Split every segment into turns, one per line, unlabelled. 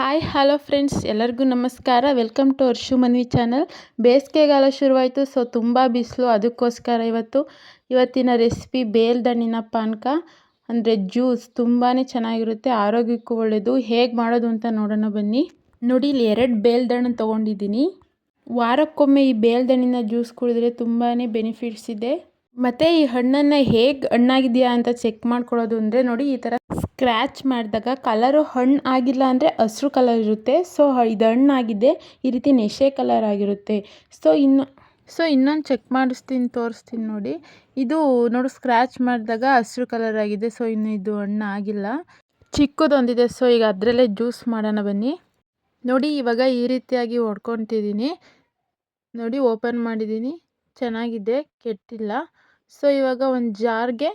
Hi hello friends ಎಲ್ಲರಿಗೂ ನಮಸ್ಕಾರ. Welcome to Arshu Manvi channel ಬೇಸಿಗೆಗಾಲ ಶುರುವಾಯಿತು ಸೊ ತುಂಬ ಬಿಸಿಲು. ಅದಕ್ಕೋಸ್ಕರ ಇವತ್ತು, ಇವತ್ತಿನ ರೆಸಿಪಿ ಬೇಲ್ದಣ್ಣಿನ ಪಾನಕ, ಅಂದರೆ ಜ್ಯೂಸ್ ತುಂಬಾ ಚೆನ್ನಾಗಿರುತ್ತೆ, ಆರೋಗ್ಯಕ್ಕೂ ಒಳ್ಳೆಯದು ಹೇಗೆ ಮಾಡೋದು ಅಂತ ನೋಡೋಣ ಬನ್ನಿ. ನೋಡಿ, ಇಲ್ಲಿ ಎರಡು ಬೇಲ್ದಣ್ಣು ತೊಗೊಂಡಿದ್ದೀನಿ. ವಾರಕ್ಕೊಮ್ಮೆ ಈ ಬೇಲ್ದಣ್ಣಿನ ಜ್ಯೂಸ್ ಕುಡಿದ್ರೆ ತುಂಬಾ ಬೆನಿಫಿಟ್ಸ್ ಇದೆ. ಮತ್ತು ಈ ಹಣ್ಣನ್ನು ಹೇಗೆ ಹಣ್ಣಾಗಿದೆಯಾ ಅಂತ ಚೆಕ್ ಮಾಡ್ಕೊಳ್ಳೋದು ಅಂದರೆ ನೋಡಿ, ಈ ಥರ ಸ್ಕ್ರ್ಯಾಚ್ ಮಾಡಿದಾಗ ಕಲರು ಹಣ್ಣು ಆಗಿಲ್ಲ ಅಂದರೆ ಹಸಿರು ಕಲರ್ ಇರುತ್ತೆ. ಸೊ ಇದು ಹಣ್ಣಾಗಿದೆ, ಈ ರೀತಿ ನೆಶೆ ಕಲರ್ ಆಗಿರುತ್ತೆ. ಸೊ ಇನ್ನು ಸೊ ಇನ್ನೊಂದು ಚೆಕ್ ಮಾಡಿಸ್ತೀನಿ, ತೋರಿಸ್ತೀನಿ ನೋಡಿ. ಇದು ನೋಡಿ ಸ್ಕ್ರ್ಯಾಚ್ ಮಾಡಿದಾಗ ಹಸಿರು ಕಲರ್ ಆಗಿದೆ ಸೊ ಇನ್ನು ಇದು ಹಣ್ಣು ಆಗಿಲ್ಲ. ಚಿಕ್ಕದೊಂದಿದೆ ಸೊ ಈಗ ಅದರಲ್ಲೇ ಜ್ಯೂಸ್ ಮಾಡೋಣ ಬನ್ನಿ. ನೋಡಿ, ಇವಾಗ ಈ ರೀತಿಯಾಗಿ ಹೊಡ್ಕೊತಿದ್ದೀನಿ ನೋಡಿ ಓಪನ್ ಮಾಡಿದ್ದೀನಿ. ಚೆನ್ನಾಗಿದೆ, ಕೆಟ್ಟಿಲ್ಲ. ಸೊ, ಇವಾಗ ಒಂದು ಜಾರ್ಗೆ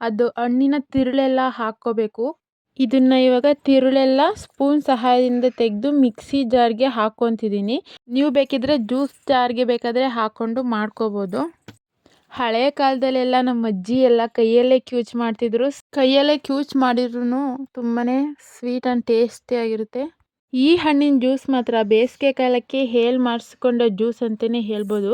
ಅದು ಹಣ್ಣಿನ ತಿರುಳೆಲ್ಲ ಹಾಕ್ಕೋಬೇಕು. ಇದನ್ನು ಇವಾಗ ತಿರುಳೆಲ್ಲ ಸ್ಪೂನ್ ಸಹಾಯದಿಂದ ತೆಗೆದು ಮಿಕ್ಸಿ ಜಾರ್ಗೆ ಹಾಕ್ಕೊತಿದ್ದೀನಿ ನೀವು ಬೇಕಿದ್ರೆ ಜ್ಯೂಸ್ ಜಾರ್ಗೆ ಬೇಕಾದರೆ ಹಾಕ್ಕೊಂಡು ಮಾಡ್ಕೋಬೋದು. ಹಳೆಯ ಕಾಲದಲ್ಲೆಲ್ಲ ನಮ್ಮ ಅಜ್ಜಿ ಎಲ್ಲ ಕೈಯಲ್ಲೇ ಕ್ಯೂಚ್ ಮಾಡ್ತಿದ್ರು. ಕೈಯಲ್ಲೇ ಕ್ಯೂಚ್ ಮಾಡಿದ್ರು ತುಂಬಾ ಸ್ವೀಟ್ ಆ್ಯಂಡ್ ಟೇಸ್ಟಿಯಾಗಿರುತ್ತೆ ಈ ಹಣ್ಣಿನ ಜ್ಯೂಸ್ ಮಾತ್ರ ಬೇಸಿಗೆ ಕಾಲಕ್ಕೆ ಹೇಳಿ ಮಾಡಿಸ್ಕೊಂಡ ಜ್ಯೂಸ್ ಅಂತಲೇ ಹೇಳ್ಬೋದು.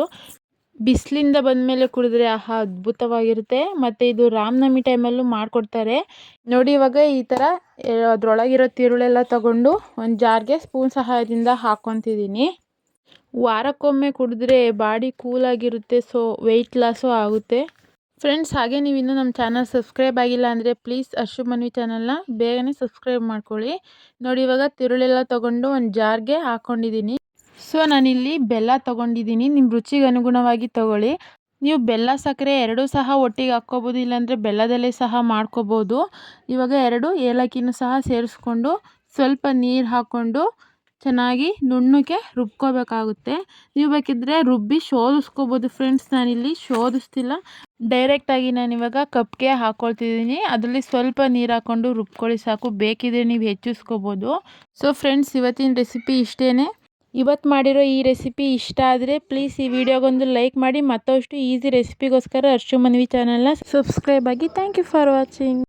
ಬಿಸಿಲಿಂದ ಬಂದಮೇಲೆ ಕುಡಿದ್ರೆ ಆಹಾ ಅದ್ಭುತವಾಗಿರುತ್ತೆ. ಮತ್ತು ಇದು ರಾಮನವಮಿ ಟೈಮಲ್ಲೂ ಮಾಡಿಕೊಡ್ತಾರೆ. ನೋಡಿ ಇವಾಗ ಈ ಥರ ಅದರೊಳಗಿರೋ ತಿರುಳೆಲ್ಲ ತಗೊಂಡು ಒಂದು ಜಾರ್ಗೆ ಸ್ಪೂನ್ ಸಹಾಯದಿಂದ ಹಾಕ್ಕೊತಿದ್ದೀನಿ ವಾರಕ್ಕೊಮ್ಮೆ ಕುಡಿದ್ರೆ ಬಾಡಿ ಕೂಲಾಗಿರುತ್ತೆ ಸೊ ವೆಯ್ಟ್ ಲಾಸು ಆಗುತ್ತೆ. ಫ್ರೆಂಡ್ಸ್, ಹಾಗೆ ನೀವು ಇನ್ನೂ ನಮ್ಮ ಚಾನಲ್ ಸಬ್ಸ್ಕ್ರೈಬ್ ಆಗಿಲ್ಲ ಅಂದರೆ ಪ್ಲೀಸ್ ಅಶು ಮನ್ವಿ ಚಾನಲ್ನ ಬೇಗನೆ ಸಬ್ಸ್ಕ್ರೈಬ್ ಮಾಡ್ಕೊಳ್ಳಿ. ನೋಡಿ ಇವಾಗ ತಿರುಳೆಲ್ಲ ತೊಗೊಂಡು ಒಂದು ಜಾರ್ಗೆ ಹಾಕ್ಕೊಂಡಿದ್ದೀನಿ ಸೊ, ನಾನಿಲ್ಲಿ ಬೆಲ್ಲ ತೊಗೊಂಡಿದ್ದೀನಿ. ನಿಮ್ಮ ರುಚಿಗೆ ಅನುಗುಣವಾಗಿ ತೊಗೊಳ್ಳಿ. ನೀವು ಬೆಲ್ಲ ಸಕ್ಕರೆ ಎರಡೂ ಸಹ ಒಟ್ಟಿಗೆ ಹಾಕ್ಕೋಬೋದು, ಇಲ್ಲಾಂದರೆ ಬೆಲ್ಲದಲ್ಲೇ ಸಹ ಮಾಡ್ಕೋಬೋದು. ಇವಾಗ ಎರಡು ಏಲಕ್ಕಿನೂ ಸಹ ಸೇರಿಸ್ಕೊಂಡು ಸ್ವಲ್ಪ ನೀರು ಹಾಕ್ಕೊಂಡು ಚೆನ್ನಾಗಿ ನುಣ್ಣಕ್ಕೆ ರುಬ್ಕೋಬೇಕಾಗುತ್ತೆ. ನೀವು ಬೇಕಿದ್ದರೆ ರುಬ್ಬಿ ಶೋಧಿಸ್ಕೋಬೋದು ಫ್ರೆಂಡ್ಸ್. ನಾನಿಲ್ಲಿ ಶೋಧಿಸ್ತಿಲ್ಲ. ಡೈರೆಕ್ಟಾಗಿ ನಾನಿವಾಗ ಕಪ್ಗೆ ಹಾಕ್ಕೊಳ್ತಿದ್ದೀನಿ ಅದರಲ್ಲಿ ಸ್ವಲ್ಪ ನೀರು ಹಾಕ್ಕೊಂಡು ರುಬ್ಕೊಳ್ಳಿ ಸಾಕು. ಬೇಕಿದ್ರೆ ನೀವು ಹೆಚ್ಚಿಸ್ಕೋಬೋದು. ಸೊ, ಫ್ರೆಂಡ್ಸ್, ಇವತ್ತಿನ ರೆಸಿಪಿ ಇಷ್ಟೇ ಇವತ್ತು ಮಾಡಿರೋ ಈ ರೆಸಿಪಿ ಇಷ್ಟ ಆದರೆ ಪ್ಲೀಸ್ ಈ ವಿಡಿಯೋಗೊಂದು ಲೈಕ್ ಮಾಡಿ ಮತ್ತಷ್ಟು ಈಸಿ ರೆಸಿಪಿಗೋಸ್ಕರ ಅರ್ಶು ಮನವಿ ಚಾನಲ್ನ ಸಬ್ಸ್ಕ್ರೈಬ್ ಆಗಿ ಥ್ಯಾಂಕ್ ಯು ಫಾರ್ ವಾಚಿಂಗ್